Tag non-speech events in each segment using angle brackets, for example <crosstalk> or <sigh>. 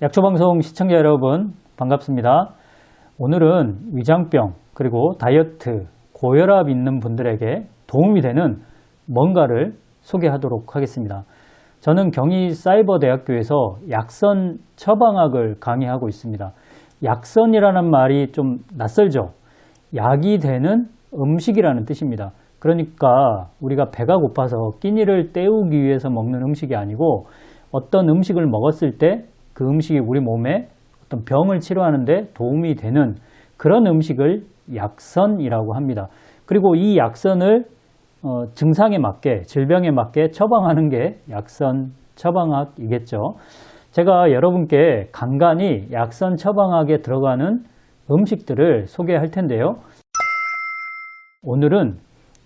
약초방송 시청자 여러분 반갑습니다. 오늘은 위장병 그리고 다이어트, 고혈압 있는 분들에게 도움이 되는 뭔가를 소개하도록 하겠습니다. 저는 경희 사이버대학교에서 약선 처방학을 강의하고 있습니다. 약선이라는 말이 좀 낯설죠? 약이 되는 음식이라는 뜻입니다. 그러니까 우리가 배가 고파서 끼니를 때우기 위해서 먹는 음식이 아니고 어떤 음식을 먹었을 때 그 음식이 우리 몸에 어떤 병을 치료하는데 도움이 되는 그런 음식을 약선이라고 합니다. 그리고 이 약선을 어, 증상에 맞게 질병에 맞게 처방하는 게 약선 처방학이겠죠. 제가 여러분께 간간히 약선 처방학에 들어가는 음식들을 소개할 텐데요. 오늘은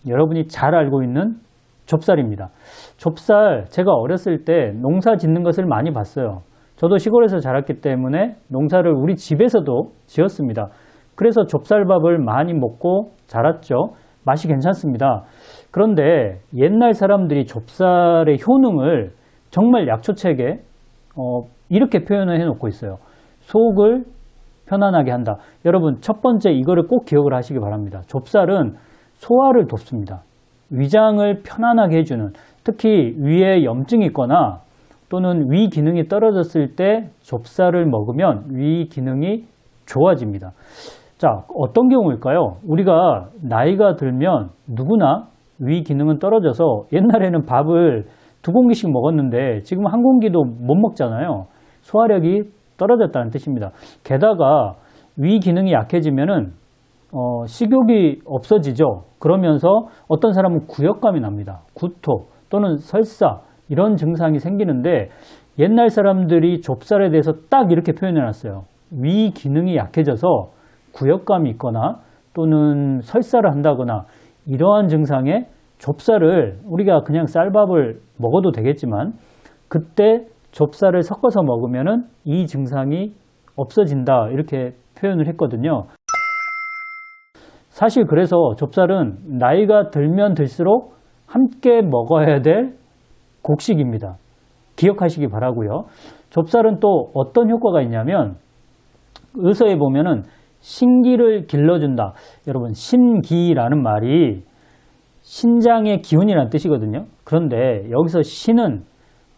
여러분이 잘 알고 있는 좁쌀입니다. 좁쌀 제가 어렸을 때 농사 짓는 것을 많이 봤어요. 저도 시골에서 자랐기 때문에 농사를 우리 집에서도 지었습니다. 그래서 좁쌀밥을 많이 먹고 자랐죠. 맛이 괜찮습니다. 그런데 옛날 사람들이 좁쌀의 효능을 정말 약초책에 어, 이렇게 표현을 해놓고 있어요. 속을 편안하게 한다. 여러분 첫 번째 이거를 꼭 기억을 하시기 바랍니다. 좁쌀은 소화를 돕습니다. 위장을 편안하게 해주는 특히 위에 염증이 있거나 또는 위 기능이 떨어졌을 때 좁쌀을 먹으면 위 기능이 좋아집니다. 자, 어떤 경우일까요? 우리가 나이가 들면 누구나 위 기능은 떨어져서 옛날에는 밥을 두 공기씩 먹었는데 지금 한 공기도 못 먹잖아요. 소화력이 떨어졌다는 뜻입니다. 게다가 위 기능이 약해지면은 어, 식욕이 없어지죠. 그러면서 어떤 사람은 구역감이 납니다. 구토 또는 설사 이런 증상이 생기는데 옛날 사람들이 좁쌀에 대해서 딱 이렇게 표현해 놨어요. 위 기능이 약해져서 구역감이 있거나 또는 설사를 한다거나 이러한 증상에 좁쌀을 우리가 그냥 쌀밥을 먹어도 되겠지만 그때 좁쌀을 섞어서 먹으면은 이 증상이 없어진다 이렇게 표현을 했거든요. 사실 그래서 좁쌀은 나이가 들면 들수록 함께 먹어야 될 곡식입니다. 기억하시기 바라고요. 좁쌀은 또 어떤 효과가 있냐면 의서에 보면은 신기를 길러준다. 여러분 신기라는 말이 신장의 기운이라는 뜻이거든요. 그런데 여기서 신은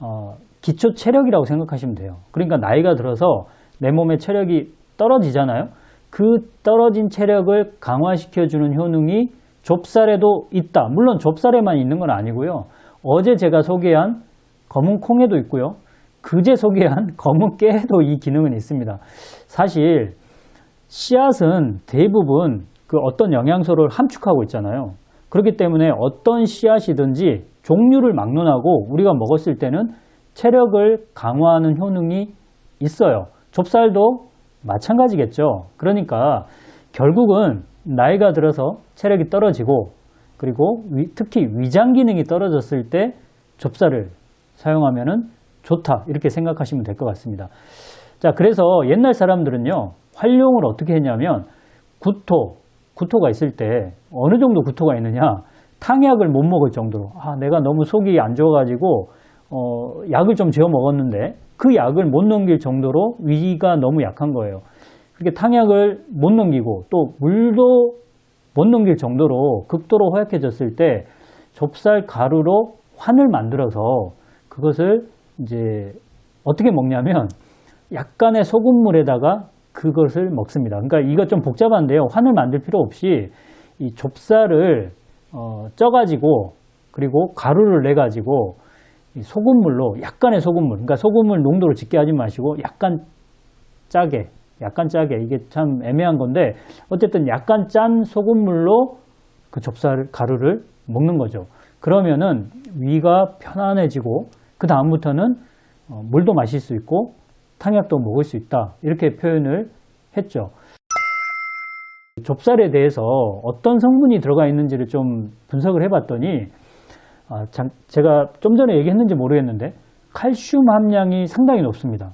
어, 기초 체력이라고 생각하시면 돼요. 그러니까 나이가 들어서 내 몸의 체력이 떨어지잖아요. 그 떨어진 체력을 강화시켜주는 효능이 좁쌀에도 있다. 물론 좁쌀에만 있는 건 아니고요. 어제 제가 소개한 검은 콩에도 있고요. 그제 소개한 <laughs> 검은 깨에도 이 기능은 있습니다. 사실 씨앗은 대부분 그 어떤 영양소를 함축하고 있잖아요. 그렇기 때문에 어떤 씨앗이든지 종류를 막론하고 우리가 먹었을 때는 체력을 강화하는 효능이 있어요. 좁쌀도 마찬가지겠죠. 그러니까 결국은 나이가 들어서 체력이 떨어지고 그리고 위, 특히 위장 기능이 떨어졌을 때 좁쌀을 사용하면 좋다 이렇게 생각하시면 될 것 같습니다. 자 그래서 옛날 사람들은요 활용을 어떻게 했냐면 구토 구토가 있을 때 어느 정도 구토가 있느냐 탕약을 못 먹을 정도로 아 내가 너무 속이 안 좋아가지고 어, 약을 좀 재워 먹었는데 그 약을 못 넘길 정도로 위가 너무 약한 거예요. 그렇게 탕약을 못 넘기고 또 물도 못 넘길 정도로 극도로 허약해졌을 때 좁쌀 가루로 환을 만들어서 그것을 이제 어떻게 먹냐면 약간의 소금물에다가 그것을 먹습니다. 그러니까 이거 좀 복잡한데요. 환을 만들 필요 없이 이 좁쌀을 어, 쪄가지고 그리고 가루를 내가지고 소금물로 약간의 소금물, 그러니까 소금물 농도를 짙게 하지 마시고 약간 짜게, 약간 짜게 이게 참 애매한 건데 어쨌든 약간 짠 소금물로 그 좁쌀 가루를 먹는 거죠. 그러면은 위가 편안해지고 그 다음부터는 어, 물도 마실 수 있고 탕약도 먹을 수 있다 이렇게 표현을 했죠. 좁쌀에 대해서 어떤 성분이 들어가 있는지를 좀 분석을 해봤더니 아, 참, 제가 좀 전에 얘기했는지 모르겠는데 칼슘 함량이 상당히 높습니다.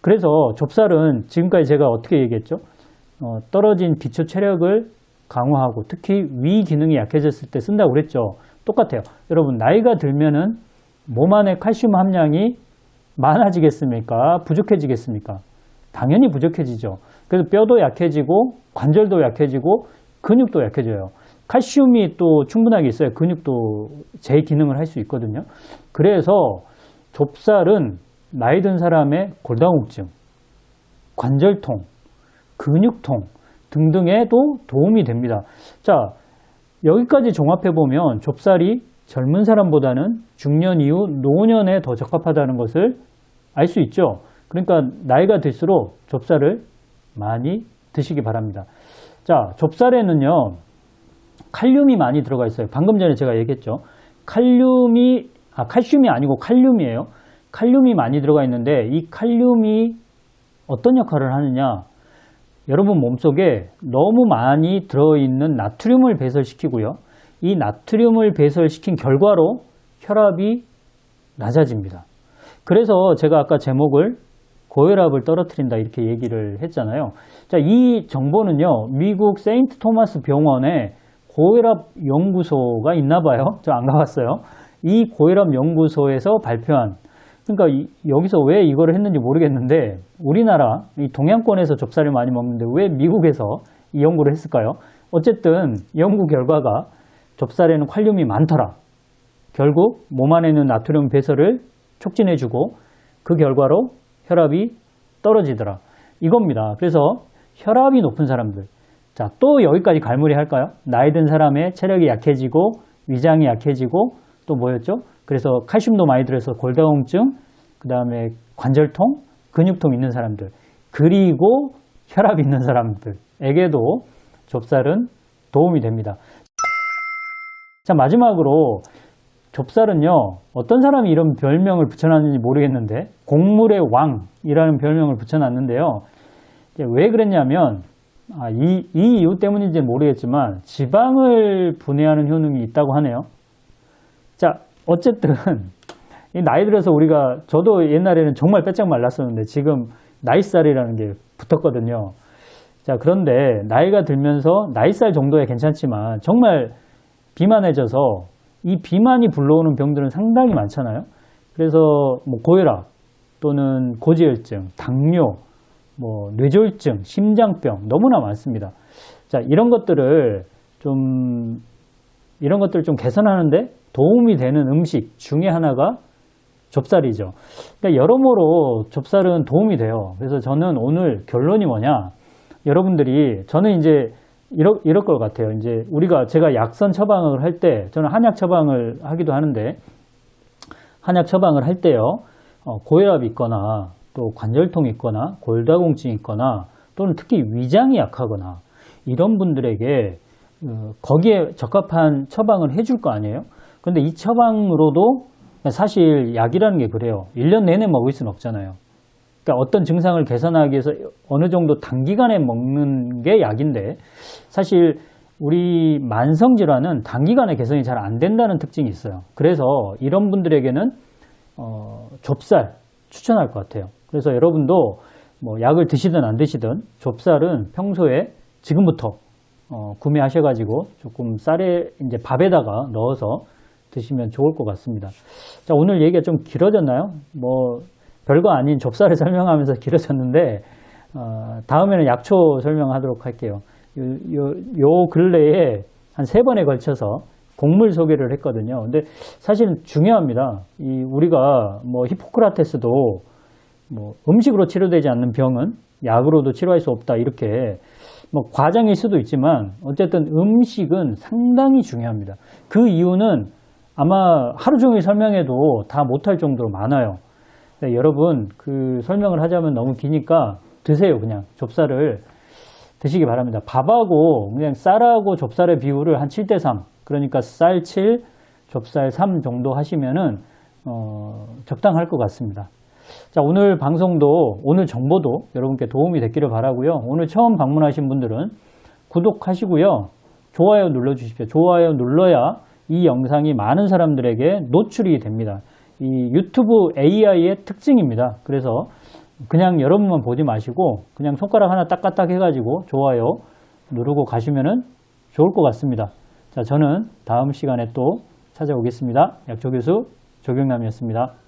그래서 좁쌀은 지금까지 제가 어떻게 얘기했죠? 어, 떨어진 기초 체력을 강화하고 특히 위 기능이 약해졌을 때 쓴다고 그랬죠. 똑같아요. 여러분 나이가 들면은 몸 안에 칼슘 함량이 많아지겠습니까? 부족해지겠습니까? 당연히 부족해지죠. 그래서 뼈도 약해지고 관절도 약해지고 근육도 약해져요. 칼슘이 또 충분하게 있어야 근육도 제 기능을 할 수 있거든요. 그래서 좁쌀은 나이 든 사람의 골다공증, 관절통, 근육통 등등에도 도움이 됩니다. 자, 여기까지 종합해 보면 좁쌀이 젊은 사람보다는 중년 이후 노년에 더 적합하다는 것을 알 수 있죠. 그러니까 나이가 들수록 좁쌀을 많이 드시기 바랍니다. 자, 좁쌀에는요, 칼륨이 많이 들어가 있어요. 방금 전에 제가 얘기했죠. 칼륨이, 아, 칼슘이 아니고 칼륨이에요. 칼륨이 많이 들어가 있는데 이 칼륨이 어떤 역할을 하느냐? 여러분 몸속에 너무 많이 들어있는 나트륨을 배설시키고요. 이 나트륨을 배설시킨 결과로 혈압이 낮아집니다. 그래서 제가 아까 제목을 고혈압을 떨어뜨린다 이렇게 얘기를 했잖아요. 자, 이 정보는요, 미국 세인트 토마스 병원에 고혈압 연구소가 있나 봐요. 저 안 가봤어요. 이 고혈압 연구소에서 발표한 그러니까 이- 여기서 왜 이거를 했는지 모르겠는데 우리나라 이 동양권에서 좁쌀을 많이 먹는데 왜 미국에서 이 연구를 했을까요? 어쨌든 연구 결과가 좁쌀에는 칼륨이 많더라. 결국 몸 안에 있는 나트륨 배설을 촉진해주고 그 결과로 혈압이 떨어지더라. 이겁니다. 그래서 혈압이 높은 사람들. 자, 또 여기까지 갈무리 할까요? 나이 든 사람의 체력이 약해지고 위장이 약해지고 또 뭐였죠? 그래서 칼슘도 많이 들어서 골다공증, 그 다음에 관절통, 근육통 있는 사람들, 그리고 혈압 있는 사람들에게도 좁쌀은 도움이 됩니다. 자, 마지막으로 좁쌀은요, 어떤 사람이 이런 별명을 붙여놨는지 모르겠는데, 곡물의 왕이라는 별명을 붙여놨는데요. 왜 그랬냐면, 아, 이, 이 이유 때문인지는 모르겠지만, 지방을 분해하는 효능이 있다고 하네요. 자, 어쨌든, 이 나이 들어서 우리가, 저도 옛날에는 정말 빼짝 말랐었는데, 지금 나이살이라는 게 붙었거든요. 자, 그런데 나이가 들면서 나이살 정도야 괜찮지만, 정말 비만해져서 이 비만이 불러오는 병들은 상당히 많잖아요. 그래서 뭐 고혈압 또는 고지혈증, 당뇨, 뭐 뇌졸중, 심장병 너무나 많습니다. 자, 이런 것들을 좀 이런 것들을 좀 개선하는데 도움이 되는 음식 중에 하나가 좁쌀이죠. 그러니까 여러모로 좁쌀은 도움이 돼요. 그래서 저는 오늘 결론이 뭐냐? 여러분들이 저는 이제 이럴, 이럴 것 같아요. 이제 우리가 제가 약선 처방을 할 때 저는 한약 처방을 하기도 하는데 한약 처방을 할 때요. 어, 고혈압이 있거나 또 관절통이 있거나 골다공증이 있거나 또는 특히 위장이 약하거나 이런 분들에게 어, 거기에 적합한 처방을 해줄 거 아니에요? 근데 이 처방으로도 사실 약이라는 게 그래요. 1년 내내 먹을 수는 없잖아요. 그러니까 어떤 증상을 개선하기 위해서 어느 정도 단기간에 먹는 게 약인데 사실 우리 만성 질환은 단기간에 개선이 잘 안 된다는 특징이 있어요. 그래서 이런 분들에게는 어, 좁쌀 추천할 것 같아요. 그래서 여러분도 뭐 약을 드시든 안 드시든 좁쌀은 평소에 지금부터 어, 구매하셔가지고 조금 쌀에 이제 밥에다가 넣어서 드시면 좋을 것 같습니다. 자 오늘 얘기가 좀 길어졌나요? 뭐 별거 아닌 좁쌀을 <laughs> 설명하면서 길어졌는데 어, 다음에는 약초 설명하도록 할게요. 요, 요, 요 근래에 한 세 번에 걸쳐서 곡물 소개를 했거든요. 근데 사실은 중요합니다. 이 우리가 뭐 히포크라테스도 뭐 음식으로 치료되지 않는 병은 약으로도 치료할 수 없다 이렇게 뭐 과장일 수도 있지만 어쨌든 음식은 상당히 중요합니다. 그 이유는 아마 하루 종일 설명해도 다 못할 정도로 많아요. 네, 여러분 그 설명을 하자면 너무 기니까 드세요 그냥 좁쌀을 드시기 바랍니다. 밥하고 그냥 쌀하고 좁쌀의 비율을 한 7대 3 그러니까 쌀 7, 좁쌀 3 정도 하시면은 어, 적당할 것 같습니다. 자 오늘 방송도 오늘 정보도 여러분께 도움이 됐기를 바라고요. 오늘 처음 방문하신 분들은 구독하시고요. 좋아요 눌러주십시오. 좋아요 눌러야 이 영상이 많은 사람들에게 노출이 됩니다. 이 유튜브 AI의 특징입니다. 그래서 그냥 여러분만 보지 마시고 그냥 손가락 하나 딱까딱 해가지고 좋아요 누르고 가시면은 좋을 것 같습니다. 자, 저는 다음 시간에 또 찾아오겠습니다. 약초 교수 조경남이었습니다.